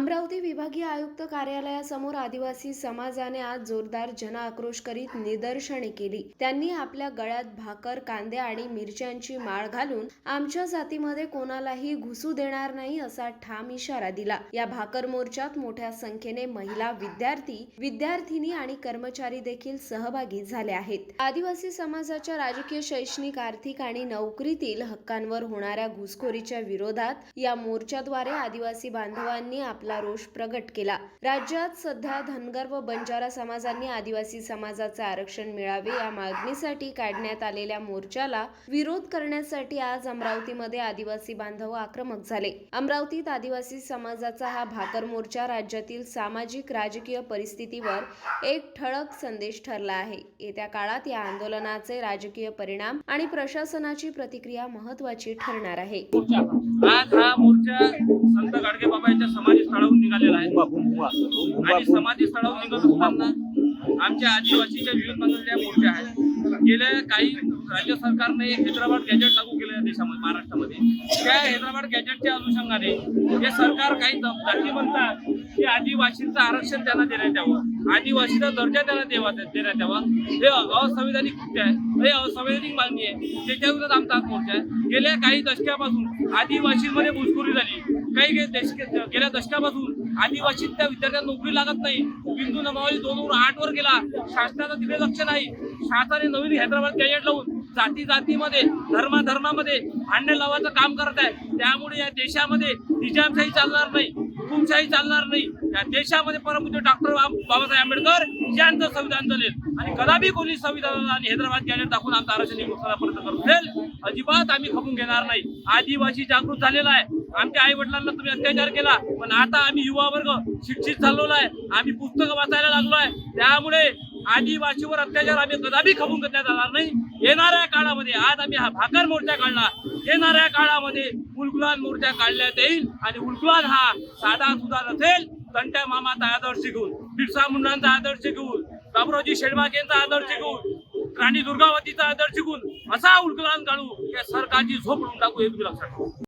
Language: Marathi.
अमरावती विभागीय आयुक्त कार्यालयासमोर आदिवासी समाजाने आज जोरदार जनआक्रोश करीत निदर्शने केली. त्यांनी आपल्या गळ्यात भाकर कांदे आणि मिरच्यांची माळ घालून आमच्या जातीमध्ये कोणालाही घुसू देणार नाही असा ठाम इशारा दिला. या भाकर मोर्चात मोठ्या संख्येने महिला विद्यार्थी विद्यार्थिनी आणि कर्मचारी देखील सहभागी झाले आहेत. आदिवासी समाजाच्या राजकीय शैक्षणिक आर्थिक आणि नोकरीतील हक्कांवर होणाऱ्या घुसखोरीच्या विरोधात या मोर्चाद्वारे आदिवासी बांधवांनी आपला रोष प्रगट केला. राज्यात सध्या धनगर व बंजारा समाजांनी आदिवासी समाजाचे आरक्षण मिळावे या मागणीसाठी काढण्यात आलेल्या मोर्चाला विरोध करण्यासाठी आज अमरावतीमध्ये आदिवासी बांधव आक्रमक झाले. अमरावतीत आदिवासी समाजाचा हा भाकर मोर्चा राज्यातील सामाजिक राजकीय परिस्थितीवर एक ठळक संदेश ठरला आहे. येत्या काळात या आंदोलनाचे राजकीय परिणाम आणि प्रशासनाची प्रतिक्रिया महत्वाची ठरणार आहे. आज हा मोर्चा आणि समाधी स्थळाहून निघत असताना आमच्या आदिवासीच्या विविध बांधलेल्या मोर्चा आहेत. गेल्या काही राज्य सरकारने हैदराबाद गॅजेट लागू केलं आहे देशामध्ये महाराष्ट्रामध्ये. त्या हैदराबाद गॅजेटच्या अनुषंगाने हे सरकार काही जाती म्हणतात की आदिवासींचं आरक्षण त्यांना देण्यात यावं. आदिवासीचा दर्जा त्यांना देवा देण्यात यावा. हे असंविधानिक कृत्य आहे. हे असंवैधानिक मागणी आहे. त्याच्या विरोधात आमचा आज मोर्चा आहे. गेल्या काही दशकापासून आदिवासींमध्ये घुसखोरी झाली. काही गेल्या दशकापासून आदिवासी त्या विद्यार्थ्यांना नोकरी लागत नाही. बिंदू नमावली दोन वर आठ वर गेला. शासनाचं तिकडे लक्ष नाही. शासनाने नवीन हैदराबाद गॅजेट लावून जाती जातीमध्ये धर्मा धर्मामध्ये भांडण लावायचं काम करत आहे. त्यामुळे या देशामध्ये निजामशाही चालणार नाही हुकुमशाही चालणार नाही. या देशामध्ये परमपूज्य डॉक्टर बाबासाहेब आंबेडकर यांचं संविधान चालेल आणि कदापि कोणी संविधानाला आणि हैदराबाद गॅजेट दाखवून आमचा आरक्षण निवडण्यापर्यंत करत असेल अजिबात आम्ही खपून घेणार नाही. आदिवासी जागृत झालेला आहे. आमच्या आई वडिलांना तुम्ही अत्याचार केला पण आता आम्ही युवा वर्ग शिक्षित झालेलो आहे आम्ही पुस्तकं वाचायला लागलो आहे त्यामुळे आदिवासीवर अत्याचार आम्ही कदापि खपून घेण्यात आला नाही. येणाऱ्या काळामध्ये आज आम्ही हा भाकर मोर्चा काढला. येणाऱ्या काळामध्ये उलगुलान मोर्चा काढण्यात येईल आणि उलगुलान हा साधा सुद्धा नसेल तंट्या मामाचा आदर्श घेऊन बिरसा मुंडांचा आदर्श घेऊन बाबुरावजी शेडमाकेंचा आदर्श घेऊन राणी दुर्गावतीचा आदर्श घेऊन असा उलगुलान काढू या सरकारची झोप उडून टाकू हे तुम्ही लक्षात